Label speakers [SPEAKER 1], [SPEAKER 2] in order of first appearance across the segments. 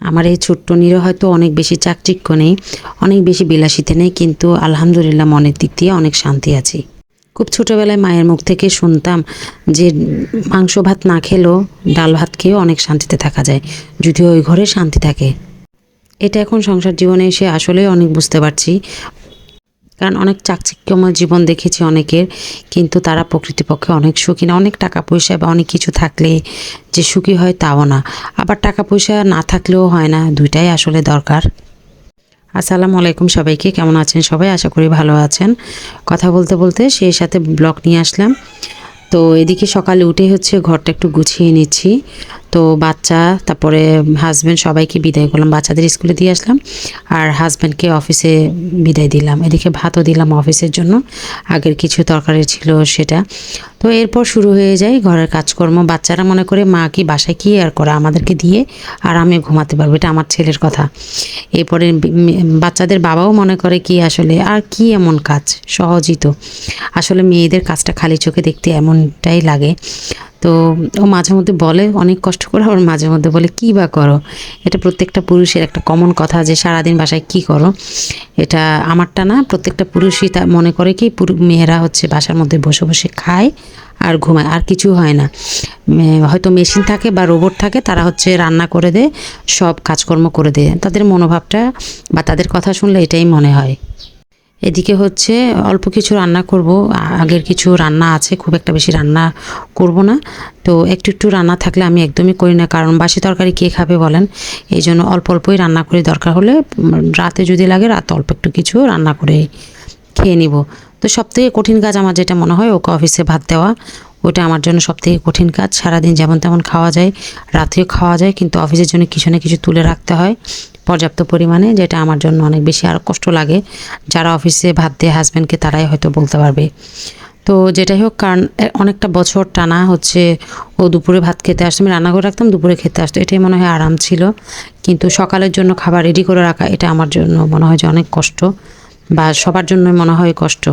[SPEAKER 1] আমার এই ছোট্ট নিরো হয়তো অনেক বেশি চাকচিক্য নেই, অনেক বেশি বিলাসিতে নেই, কিন্তু আলহামদুলিল্লাহ মনের দিক দিয়ে অনেক শান্তি আছি। খুব ছোটোবেলায় মায়ের মুখ থেকে শুনতাম যে মাংস ভাত না খেলেও ডাল ভাত খেয়েও অনেক শান্তিতে থাকা যায়, যদিও ওই ঘরে শান্তি থাকে। এটা এখন সংসার জীবনে এসে আসলেই অনেক বুঝতে পারছি। কারণ অনেক চাকচিক্যময় জীবন দেখেছি অনেকের, কিন্তু তারা প্রকৃতিপক্ষে অনেক সুখী না। অনেক টাকা পয়সা বা অনেক কিছু থাকলে যে সুখী হয় তাও না। আবার টাকা পয়সা না থাকলেও হয় না, দুইটাই আসলে দরকার। আসসালামু আলাইকুম সবাইকে, কেমন আছেন সবাই? আশা করি ভালো আছেন। কথা বলতে বলতে সেই সাথে ব্লগ নিয়ে আসলাম। তো এদিকে সকালে উঠে হচ্ছে ঘরটা একটু গুছিয়ে নিচ্ছি। তো বাচ্চা, তারপরে হাজব্যান্ড সবাইকে বিদায় করলাম, বাচ্চাদের স্কুলে দিয়ে আসলাম আর হাজব্যান্ডকে অফিসে বিদায় দিলাম। এদিকে ভাতও দিলাম অফিসের জন্য, আগের কিছু তরকারি ছিল সেটা। তো এরপর শুরু হয়ে যায় ঘরের কাজকর্ম। বাচ্চারা মনে করে, মা কি বাসায় কি আর করে? আমাদেরকে দিয়ে আর আমি ঘুমাতে পারব। এটা আমার ছেলের কথা। এরপরে বাচ্চাদের বাবাও মনে করে, কি আসলে? আর কি এমন কাজ? সহজই তো। আসলে মেয়েদের কাজটা খালি চোখে দেখতে এমনটাই লাগে। তো ও মাঝে মধ্যে বলে, অনেক কষ্ট করে আবার মাঝে মধ্যে বলে, কী বা করো? এটা প্রত্যেকটা পুরুষের একটা কমন কথা যে সারাদিন বাসায় কি করো? এটা আমারটা না, প্রত্যেকটা পুরুষই তা মনে করে কি মেয়েরা হচ্ছে বাসার মধ্যে বসে বসে খায় আর ঘুমায়, আর কিছু হয় না। হয়তো মেশিন থাকে বা রোবট থাকে, তারা হচ্ছে রান্না করে দেয়, সব কাজকর্ম করে দেয়। তাদের মনোভাবটা বা তাদের কথা শুনলে এটাই মনে হয়। এদিকে হচ্ছে অল্প কিছু রান্না করব, আগের কিছু রান্না আছে, খুব একটা বেশি রান্না করব না। তো একটু একটু রান্না থাকলে আমি একদমই করি না, কারণ বাসি তরকারি কে খাবে বলেন? এই জন্য অল্প অল্পই রান্না করি, দরকার হলে রাতে যদি লাগে রাতে অল্প একটু কিছু রান্না করে খেয়ে নিব। তো সবথেকে কঠিন কাজ আমার যেটা মনে হয়, ওকে অফিসে ভাত দেওয়া। ওটা আমার জন্য সবথেকে কঠিন কাজ। সারাদিন যেমন তেমন খাওয়া যায়, রাতেও খাওয়া যায়, কিন্তু অফিসের জন্য কিছু না কিছু তুলে রাখতে হয় পর্যাপ্ত পরিমাণে, যেটা আমার জন্য অনেক বেশি আরও কষ্ট লাগে। যারা অফিসে ভাত দেয় হাজব্যান্ডকে তারাই হয়তো বলতে পারবে। তো যেটাই হোক, কারণ অনেকটা বছর টানা হচ্ছে, ও দুপুরে ভাত খেতে আসতো আমি রান্না করে রাখতাম, দুপুরে খেতে আসতো। এটাই মনে হয় আরাম ছিল। কিন্তু সকালের জন্য খাবার রেডি করে রাখা, এটা আমার জন্য মনে হয় যে অনেক কষ্ট বা সবার জন্যই মনে হয় কষ্ট।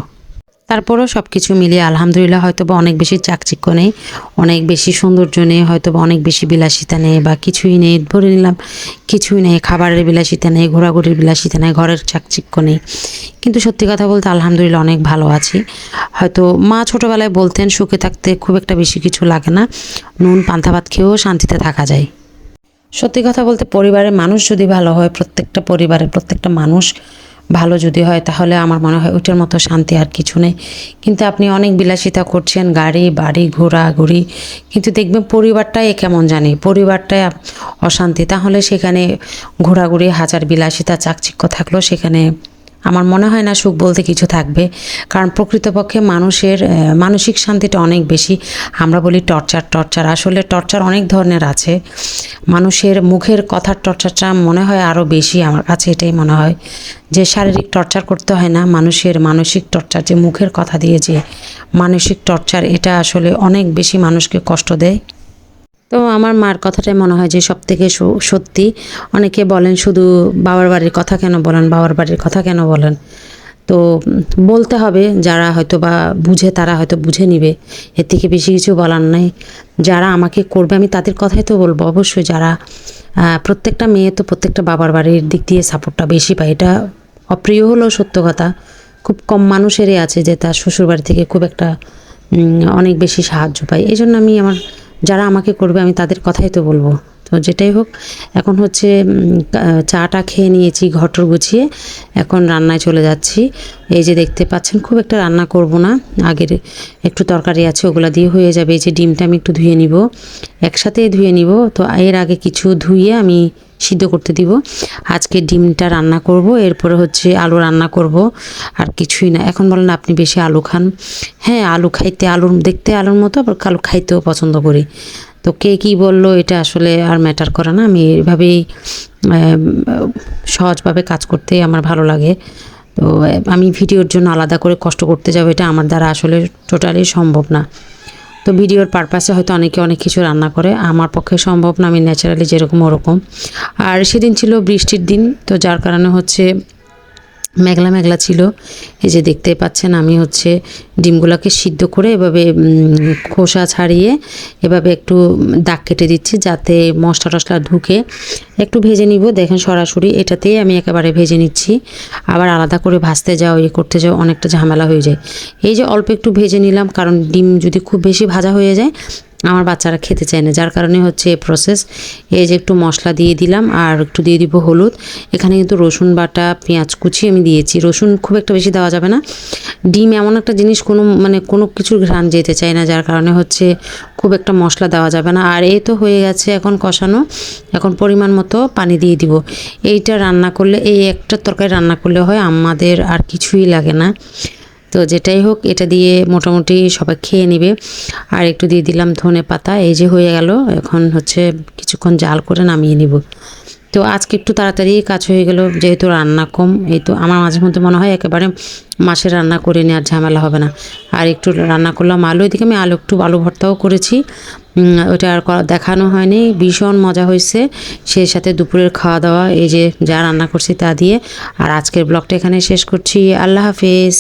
[SPEAKER 1] তারপরেও সব কিছু মিলিয়ে আলহামদুলিল্লাহ হয়তো বা অনেক বেশি চাকচিক্য নেই, অনেক বেশি সৌন্দর্য নেই হয়তো বা অনেক বেশি বিলাসিতা নেই বা কিছুই নেই, ধরে নিলাম কিছুই নেই, খাবারের বিলাসিতা নেই, ঘোরাঘুরির বিলাসিতা নেই, ঘরের চাকচিক্য নেই। কিন্তু সত্যি কথা বলতে আলহামদুলিল্লাহ অনেক ভালো আছি। হয়তো মা ছোটোবেলায় বলতেন, সুখে থাকতে খুব একটা বেশি কিছু লাগে না, নুন, পান্তা ভাত খেয়েও শান্তিতে থাকা যায়। সত্যি কথা বলতে পরিবারের মানুষ যদি ভালো হয়, প্রত্যেকটা পরিবারের প্রত্যেকটা মানুষ ভালো যদি হয় তাহলে আমার মনে হয় ওইটার মতো শান্তি আর কিছু নেই। কিন্তু আপনি অনেক বিলাসিতা করছেন, গাড়ি, বাড়ি, ঘোরাঘুরি। কিন্তু দেখবেন পরিবারটাই কেমন জানি, পরিবারটাই অশান্তি। তাহলে সেখানে ঘোরাঘুরি, হাজার বিলাসিতা, চাকচিক্য থাকল সেখানে আমার মনে হয় না সুখ বলতে কিছু থাকবে। কারণ প্রকৃতপক্ষে মানুষের মানসিক শান্তিটা অনেক বেশি। আমরা বলি টর্চার টর্চার। আসলে টর্চার অনেক ধরনের আছে। মানুষের মুখের কথার টর্চারটা মনে হয় আরও বেশি আমার কাছে এটাই মনে হয়। যে শারীরিক টর্চার করতে হয় না, মানুষের মানসিক টর্চার, যে মুখের কথা দিয়ে যে মানসিক টর্চার, এটা আসলে অনেক বেশি মানুষকে কষ্ট দেয়। তো আমার মার কথাটাই মনে হয় যে সব থেকে সত্যি। অনেকে বলেন শুধু বাবার বাড়ির কথা কেন বলেন, বাবার বাড়ির কথা কেন বলেন? তো বলতে হবে, যারা হয়তো বা বুঝে তারা হয়তো বুঝে নিবে। এর থেকে বেশি কিছু বলার নাই। যারা আমাকে করবে, আমি তাদের কথাই তো বলব। অবশ্যই যারা প্রত্যেকটা মেয়ে তো প্রত্যেকটা বাবার বাড়ির দিক দিয়ে সাপোর্টটা বেশি পায়। এটা অপ্রিয় হলেও সত্য কথা। খুব কম মানুষেরই আছে যে তার শ্বশুরবাড়ি থেকে খুব একটা অনেক বেশি সাহায্য পায়। এই জন্য আমি আমার যারা আমাকে করবে আমি তাদের কথাই তো বলব। তো যেটাই হোক, এখন হচ্ছে চাটা খেয়ে নিয়েছি ঘটর গুছিয়ে, এখন রান্নায় চলে যাচ্ছি। এই যে দেখতে পাচ্ছেন, খুব একটা রান্না করব না। আগের একটু তরকারি আছে, ওগুলা দিয়ে হয়ে যাবে। এই যে ডিমটা আমি একটু ধুয়ে নিব। একসাথে ধুয়ে নিব। তো এর আগে কিছু ধুয়ে আমি সিদ্ধ করতে দিব। আজকে ডিমটা রান্না করব, এরপরে হচ্ছে আলু রান্না করব, আর কিছুই না। এখন বলেন আপনি বেশি আলু খান। হ্যাঁ আলু খাইতে, আলুর, দেখতে আলুর মতো, আবার আলু খাইতেও পছন্দ করি। তো কে কী বলল, এটা আসলে আর ম্যাটার করে না। আমি এভাবেই সহজভাবে কাজ করতে আমার ভালো লাগে। তো আমি ভিডিওর জন্য আলাদা করে কষ্ট করতে যাব, এটা আমার দ্বারা আসলে টোটালি সম্ভব না। তো ভিডিওর পারপাসে হয়তো অনেকে অনেক কিছু রান্না করে, আমার পক্ষে সম্ভব না, আমি ন্যাচারালি যেরকম ওরকম। আর সেদিন ছিল বৃষ্টির দিন, তো যার কারণে হচ্ছে মেঘলা মেঘলা ছিল। এই যে দেখতে পাচ্ছেন, আমি হচ্ছে ডিমগুলোকে সিদ্ধ করে এভাবে খোসা ছাড়িয়ে এভাবে একটু দাগ কেটে দিচ্ছি যাতে মশলা টশলা ঢুকে। একটু ভেজে নিব। দেখেন সরাসরি এটাতেই আমি একেবারে ভেজে নিচ্ছি। আবার আলাদা করে ভাজতে যাও ইয়ে করতে যাও, অনেকটা ঝামেলা হয়ে যায়। এই যে অল্প একটু ভেজে নিলাম, কারণ ডিম যদি খুব বেশি ভাজা হয়ে যায় আমার বাচ্চারা খেতে চায় না। যার কারণে হচ্ছে এই প্রসেস এই যে একটু মশলা দিয়ে দিলাম আর একটু দিয়ে দিব হলুদ। এখানে কিন্তু রসুন বাটা, পেঁয়াজ কুচি আমি দিয়েছি। রসুন খুব একটা বেশি দেওয়া যাবে না। ডিম এমন একটা জিনিস কোনো মানে কোনো কিছুর ঘ্রাণ যেতে চায় না, যার কারণে হচ্ছে খুব একটা মশলা দেওয়া যাবে না। আর এই তো হয়ে গেছে এখন কষানো। এখন পরিমাণ মতো পানি দিয়ে দিব। এইটা রান্না করলে, এই একটা তরকারি রান্না করলে হয় আমাদের আর কিছুই লাগে না। তো যেটাই হোক, এটা দিয়ে মোটামুটি সবাই খেয়ে নেবে। আর একটু দিয়ে দিলাম ধনে পাতা, এই যে হয়ে গেল। এখন হচ্ছে কিছুক্ষণ জাল করে নামিয়ে নিব। তো আজকে একটু তাড়াতাড়ি কাজ হয়ে গেল, যেহেতু রান্না কম, এই তো আমার মাঝে মধ্যে মনে হয় একেবারে মাসে রান্না করে নেওয়ার ঝামেলা হবে না। আর একটু রান্না করলাম আলু, এদিকে আমি আলু, একটু আলু ভর্তাও করেছি। ওটা আর দেখানো হয়নি। ভীষণ মজা হয়েছে। সেই সাথে দুপুরের খাওয়া দাওয়া এই যে যা রান্না করছি তা দিয়ে। আর আজকের ব্লগটা এখানে শেষ করছি। আল্লাহ হাফেজ।